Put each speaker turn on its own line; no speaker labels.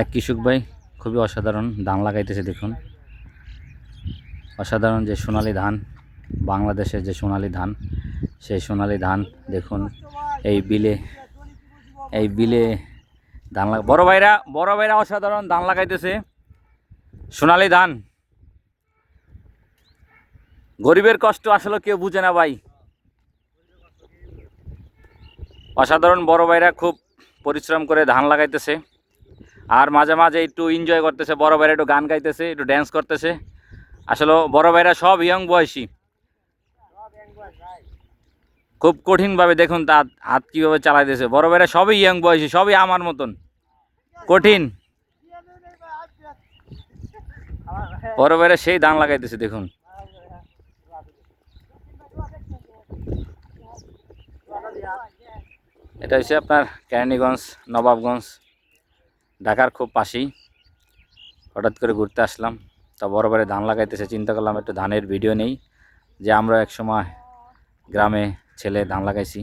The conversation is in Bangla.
এক কৃষক ভাই খুবই অসাধারণ ধান লাগাইতেছে, দেখুন। অসাধারণ যে সোনালী ধান, বাংলাদেশের যে সোনালী ধান, সেই সোনালী ধান, দেখুন, এই বিলে এই বিলে ধান লাগা, বড় ভাইরা বড় ভাইরা অসাধারণ ধান লাগাইতেছে। সোনালী ধান। গরিবের কষ্ট আসলে কেউ বুঝে না ভাই। অসাধারণ বড় ভাইরা খুব পরিশ্রম করে ধান লাগাইতেছে। আর মাঝে মাঝে একটু এনজয় করতেছে, বড় ভাইরা একটু গান গাইতেছে, একটু ড্যান্স করতেছে। আসলে বড় ভাইরা সব ইয়ং বয়সী। খুব কঠিনভাবে দেখুন তার হাত কীভাবে চালাইতেছে। বড় ভাইরা সবই ইয়ং বয়সী, সবই আমার মতন। কঠিন। বড় ভাইরা সেই দান লাগাইতেছে, দেখুন। এটা হচ্ছে আপনার কেরানীগঞ্জ, নবাবগঞ্জ। ঢাকার খুব পাশেই। হঠাৎ করে ঘুরতে আসলাম। তা বড় ধান লাগাইতেছে, চিন্তা করলাম একটু ধানের ভিডিও নেই। যে আমরা একসময় গ্রামে ছেলে ধান লাগাইছি।